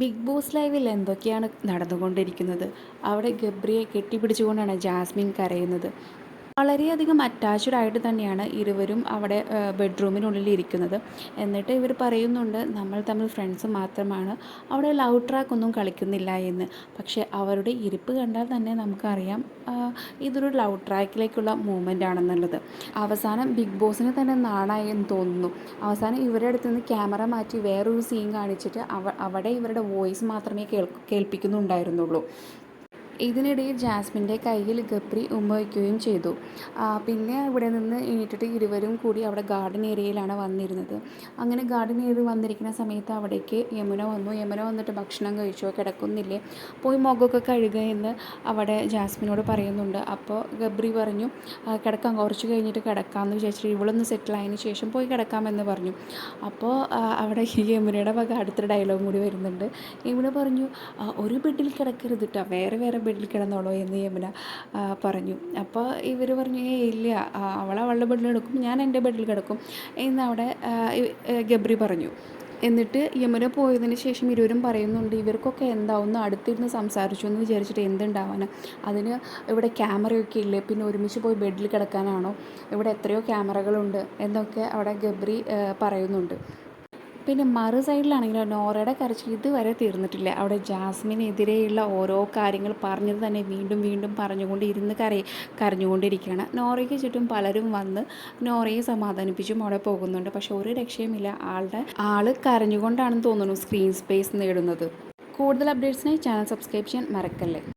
Big boss ലൈവിൽ എന്തൊക്കെയാണ് നടന്നുകൊണ്ടിരിക്കുന്നത്? അവിടെ ഗബ്രിയെ കെട്ടിപ്പിടിച്ചുകൊണ്ടാണ് ജാസ്മിൻ കരയുന്നത്. വളരെയധികം അറ്റാച്ച്ഡ് ആയിട്ട് തന്നെയാണ് ഇരുവരും അവിടെ ബെഡ്റൂമിനുള്ളിൽ ഇരിക്കുന്നത്. എന്നിട്ട് ഇവർ പറയുന്നുണ്ട് നമ്മൾ തമ്മിൽ ഫ്രണ്ട്സ് മാത്രമാണ്. അവിടെ ലവ് ട്രാക്ക് ഒന്നും കളിക്കുന്നില്ല എന്ന്. പക്ഷേ അവരുടെ ഇരിപ്പ് കണ്ടാൽ തന്നെ നമുക്കറിയാം ഇതൊരു ലവ് ട്രാക്കിലേക്കുള്ള മൂവ്മെന്റ് ആണെന്നുള്ളത്. അവസാനം ബിഗ് ബോസിന് തന്നെ നാണായി എന്ന് തോന്നുന്നു. അവസാനം ഇവരുടെ അടുത്ത് നിന്ന് ക്യാമറ മാറ്റി വേറൊരു സീൻ കാണിച്ചിട്ട് അവ അവിടെ ഇവരുടെ വോയിസ് മാത്രമേ കേൾ കേൾപ്പിക്കുന്നുണ്ടായിരുന്നുള്ളൂ. ഇതിനിടയിൽ ജാസ്മിന്റെ കയ്യിൽ ഗബ്രി ഉമ്മ ചെയ്തു. പിന്നെ ഇവിടെ നിന്ന് എണീറ്റിട്ട് ഇരുവരും കൂടി അവിടെ ഗാർഡൻ ഏരിയയിലാണ് വന്നിരുന്നത്. അങ്ങനെ ഗാർഡൻ ഏരിയ വന്നിരിക്കുന്ന സമയത്ത് അവിടേക്ക് യമുന വന്നു. യമുന വന്നിട്ട് ഭക്ഷണം കഴിച്ചോ? കിടക്കുന്നില്ലേ? പോയി മുഖമൊക്കെ കഴുകുക എന്ന് അവിടെ ജാസ്മിനോട് പറയുന്നുണ്ട്. അപ്പോൾ ഗബ്രി പറഞ്ഞു കിടക്കാം. കുറച്ച് കഴിഞ്ഞിട്ട് കിടക്കാമെന്ന് വിചാരിച്ചിട്ട് ഇവളൊന്ന് സെറ്റിൽ ആയതിന് ശേഷം പോയി കിടക്കാമെന്ന് പറഞ്ഞു. അപ്പോൾ അവിടെ യമുനയുടെ വക അടുത്തൊരു ഡയലോഗ് കൂടി വരുന്നുണ്ട്. യമുന പറഞ്ഞു ഒരു ബെഡിൽ കിടക്കരുത് കേട്ടോ വേറെ വേറെ ബെഡിൽ കിടന്നോളൂ എന്ന് യമുന പറഞ്ഞു. അപ്പോൾ ഇവർ പറഞ്ഞു ഏ ഇല്ല. അവൾ അവളുടെ ബെഡിൽ കിടക്കും. ഞാൻ എന്റെ ബെഡിൽ കിടക്കും. എന്ന് അവിടെ ഗബ്രി പറഞ്ഞു. എന്നിട്ട് യമുന പോയതിന് ശേഷം ഇരുവരും പറയുന്നുണ്ട് ഇവർക്കൊക്കെ എന്താ ഒന്ന് അടുത്തിരുന്ന് സംസാരിച്ചു എന്ന് വിചാരിച്ചിട്ട് എന്തുണ്ടാവാനാണ് അതിന് ഇവിടെ ക്യാമറയൊക്കെ ഇല്ലേ? പിന്നെ ഒരുമിച്ച് പോയി ബെഡിൽ കിടക്കാനാണോ? ഇവിടെ എത്രയോ ക്യാമറകളുണ്ട്. എന്നൊക്കെ അവിടെ ഗബ്രി പറയുന്നുണ്ട്. പിന്നെ മറു സൈഡിലാണെങ്കിൽ നോറയുടെ കരച്ചിൽ ഇതുവരെ തീർന്നിട്ടില്ല. അവിടെ ജാസ്മിനെതിരെയുള്ള ഓരോ കാര്യങ്ങൾ പറഞ്ഞത് തന്നെ വീണ്ടും വീണ്ടും പറഞ്ഞുകൊണ്ട് ഇരുന്ന് കരയി കരഞ്ഞുകൊണ്ടിരിക്കുകയാണ്. നോറയ്ക്ക് ചുറ്റും പലരും വന്ന് നോറയെ സമാധാനിപ്പിച്ചും അവിടെ പോകുന്നുണ്ട്. പക്ഷെ ഒരു രക്ഷയുമില്ല. ആളുടെ ആൾ കരഞ്ഞുകൊണ്ടാണെന്ന് തോന്നുന്നു സ്ക്രീൻ സ്പേസ് നേടുന്നത്. കൂടുതൽ അപ്ഡേറ്റ്സിനായി ചാനൽ സബ്സ്ക്രൈബ് ചെയ്യാൻ മറക്കല്ലേ?